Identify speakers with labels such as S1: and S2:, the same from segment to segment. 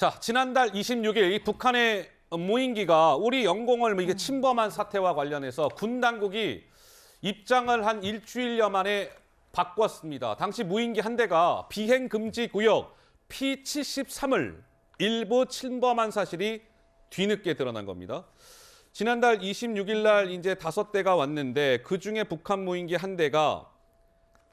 S1: 자, 지난달 26일 이 북한의 무인기가 우리 영공을 뭐 이게 침범한 사태와 관련해서 군 당국이 입장을 한 일주일여 만에 바꿨습니다. 당시 무인기 한 대가 비행 금지 구역 P73을 일부 침범한 사실이 뒤늦게 드러난 겁니다. 지난달 26일 날 이제 다섯 대가 왔는데 그 중에 북한 무인기 한 대가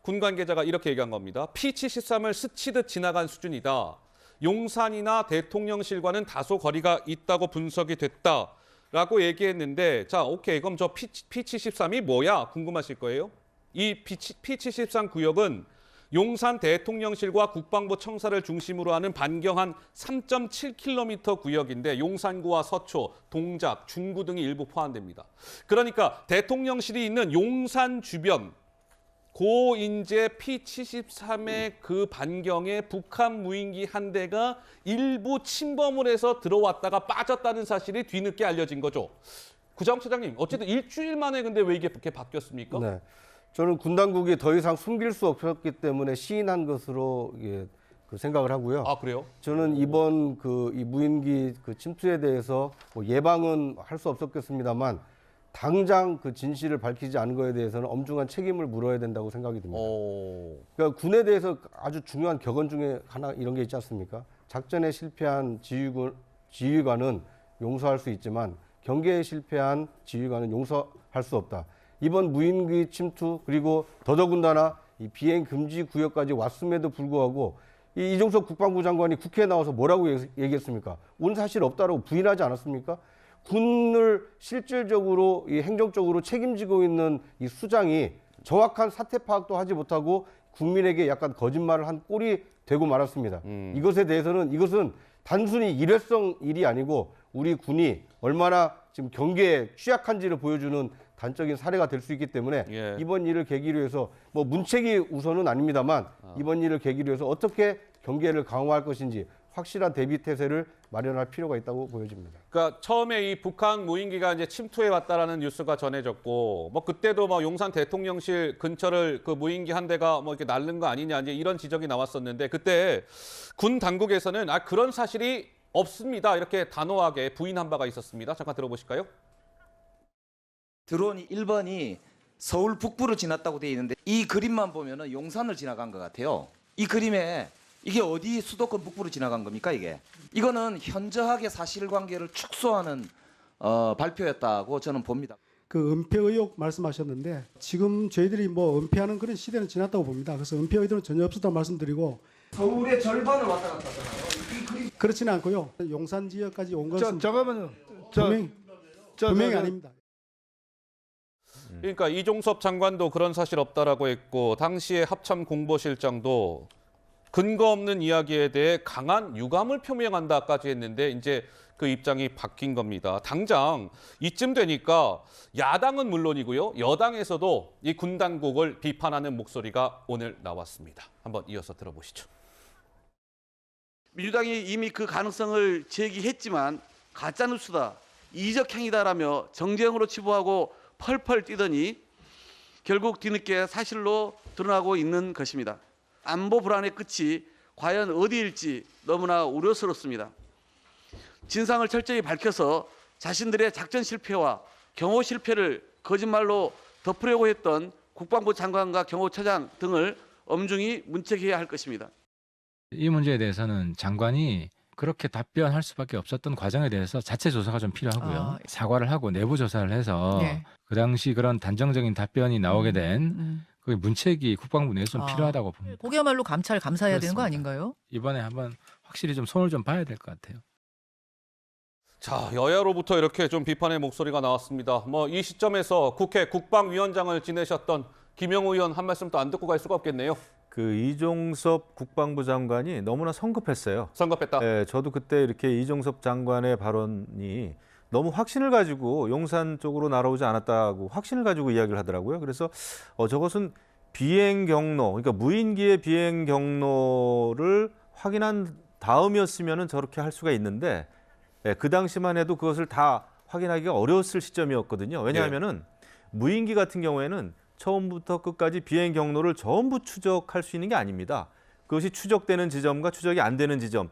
S1: 군 관계자가 이렇게 얘기한 겁니다. P73을 스치듯 지나간 수준이다. 용산이나 대통령실과는 다소 거리가 있다고 분석이 됐다 라고 얘기했는데 자, 오케이. 그럼 저 P, P73이 뭐야? 궁금하실 거예요. 이 P73 구역은 용산 대통령실과 국방부 청사를 중심으로 하는 반경 한 3.7km 구역인데 용산구와 서초, 동작, 중구 등이 일부 포함됩니다. 그러니까 대통령실이 있는 용산 주변 고 인제 P73의 그 반경에 북한 무인기 한 대가 일부 침범을 해서 들어왔다가 빠졌다는 사실이 뒤늦게 알려진 거죠. 구자영 차장님, 어쨌든 일주일 만에 근데 왜 이게 이렇게 바뀌었습니까?
S2: 네. 저는 군 당국이 더 이상 숨길 수 없었기 때문에 시인한 것으로 예, 그 생각을 하고요.
S1: 아 그래요?
S2: 저는 이번 그 이 무인기 그 침투에 대해서 뭐 예방은 할 수 없었겠습니다만 당장 그 진실을 밝히지 않은 거에 대해서는 엄중한 책임을 물어야 된다고 생각이 듭니다.
S1: 어,
S2: 그러니까 군에 대해서 아주 중요한 격언 중에 하나 이런 게 있지 않습니까? 작전에 실패한 지휘관, 지휘관은 용서할 수 있지만 경계에 실패한 지휘관은 용서할 수 없다. 이번 무인기 침투 그리고 더더군다나 이 비행 금지 구역까지 왔음에도 불구하고 이 이종석 국방부 장관이 국회에 나와서 뭐라고 얘기- 얘기했습니까? 온 사실 없다라고 부인하지 않았습니까? 군을 실질적으로 이 행정적으로 책임지고 있는 이 수장이 정확한 사태 파악도 하지 못하고 국민에게 약간 거짓말을 한 꼴이 되고 말았습니다. 이것에 대해서는 이것은 단순히 일회성 일이 아니고 우리 군이 얼마나 지금 경계에 취약한지를 보여주는 단적인 사례가 될 수 있기 때문에
S1: 예.
S2: 이번 일을 계기로 해서 뭐 문책이 우선은 아닙니다만 이번 일을 계기로 해서 어떻게 경계를 강화할 것인지 확실한 대비 태세를 마련할 필요가 있다고 보여집니다.
S1: 그러니까 처음에 이 북한 무인기가 이제 침투해 왔다라는 뉴스가 전해졌고, 뭐 그때도 뭐 용산 대통령실 근처를 그 무인기 한 대가 뭐 이렇게 날른 거 아니냐 이제 이런 지적이 나왔었는데 그때 군 당국에서는 아 그런 사실이 없습니다 이렇게 단호하게 부인한 바가 있었습니다. 잠깐 들어보실까요?
S3: 드론이 1번이 서울 북부로 지났다고 돼 있는데 이 그림만 보면은 용산을 지나간 것 같아요. 이 그림에 이게 어디 수도권 북부로 지나간 겁니까 이게? 이거는 현저하게 사실관계를 축소하는 어, 발표였다고 저는 봅니다.
S4: 그 은폐 의혹 말씀하셨는데 지금 저희들이 뭐 은폐하는 그런 시대는 지났다고 봅니다. 그래서 은폐 의도는 전혀 없었다고 말씀드리고
S3: 서울의 절반을 왔다 갔다 하잖아요.
S4: 그렇지는 않고요. 용산 지역까지
S5: 온저
S4: 것은
S5: 잠깐만요. 저,
S4: 분명히,
S5: 저,
S4: 분명히
S5: 저, 저,
S4: 아닙니다.
S1: 그러니까 이종섭 장관도 그런 사실 없다라고 했고 당시에 합참 공보실장도 근거 없는 이야기에 대해 강한 유감을 표명한다까지 했는데 이제 그 입장이 바뀐 겁니다. 당장 이쯤 되니까 야당은 물론이고요. 여당에서도 이 군 당국을 비판하는 목소리가 오늘 나왔습니다. 한번 이어서 들어보시죠.
S6: 민주당이 이미 그 가능성을 제기했지만 가짜 뉴스다, 이적 행위다라며 정쟁으로 치부하고 펄펄 뛰더니 결국 뒤늦게 사실로 드러나고 있는 것입니다. 안보 불안의 끝이 과연 어디일지 너무나 우려스럽습니다. 진상을 철저히 밝혀서 자신들의 작전 실패와 경호 실패를 거짓말로 덮으려고 했던 국방부 장관과 경호처장 등을 엄중히 문책해야 할 것입니다.
S7: 이 문제에 대해서는 장관이 그렇게 답변할 수밖에 없었던 과정에 대해서 자체 조사가 좀 필요하고요.
S8: 아.
S7: 사과를 하고 내부 조사를 해서
S8: 네.
S7: 그 당시 그런 단정적인 답변이 나오게 된
S8: 음.
S7: 그 문책이 국방부 내에서 좀
S8: 아.
S7: 필요하다고 봅니다.
S8: 그야말로 감찰 감사해야 되는 거
S7: 그렇습니다.
S8: 아닌가요?
S7: 이번에 한번 확실히 좀 손을 좀 봐야 될 것 같아요.
S1: 자, 여야로부터 이렇게 좀 비판의 목소리가 나왔습니다. 뭐 이 시점에서 국회 국방위원장을 지내셨던 김영우 의원 한 말씀 또안 듣고 갈 수가 없겠네요.
S9: 그 이종섭 국방부 장관이 너무나 성급했어요.
S1: 성급했다.
S9: 예, 저도 그때 이렇게 이종섭 장관의 발언이 너무 확신을 가지고 용산 쪽으로 날아오지 않았다고 확신을 가지고 이야기를 하더라고요. 그래서 어, 저것은 비행 경로, 그러니까 무인기의 비행 경로를 확인한 다음이었으면은 저렇게 할 수가 있는데 예, 그 당시만 해도 그것을 다 확인하기가 어려웠을 시점이었거든요. 왜냐하면은 무인기 같은 경우에는 처음부터 끝까지 비행 경로를 전부 추적할 수 있는 게 아닙니다. 그것이 추적되는 지점과 추적이 안 되는 지점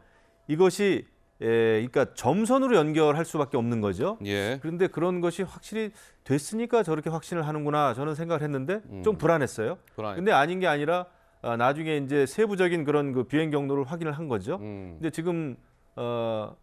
S9: 이것이 에, 그러니까 점선으로 연결할 수밖에 없는 거죠.
S1: 예.
S9: 그런데 그런 것이 확실히 됐으니까 저렇게 확신을 하는구나 저는 생각을 했는데
S1: 음.
S9: 좀 불안했어요.
S1: 불안해.
S9: 근데 아닌 게 아니라 아, 나중에 이제 세부적인 그런 그 비행 경로를 확인을 한 거죠.
S1: 음.
S9: 근데 지금 어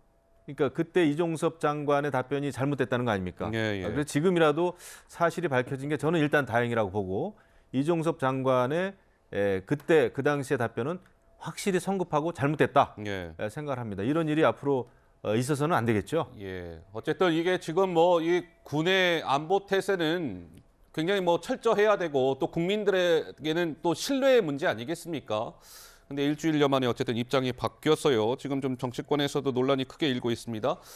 S9: 그러니까 그때 이종섭 장관의 답변이 잘못됐다는 거 아닙니까?
S1: 예, 예.
S9: 아, 그래서 지금이라도 사실이 밝혀진 게 저는 일단 다행이라고 보고 이종섭 장관의 에, 그때 그 당시의 답변은 확실히 성급하고 잘못됐다
S1: 예.
S9: 에, 생각을 합니다. 이런 일이 앞으로 어, 있어서는 안 되겠죠.
S1: 예. 어쨌든 이게 지금 뭐 이 군의 안보 태세는 굉장히 뭐 철저해야 되고 또 국민들에게는 또 신뢰의 문제 아니겠습니까? 근데 일주일여 만에 어쨌든 입장이 바뀌었어요. 지금 좀 정치권에서도 논란이 크게 일고 있습니다.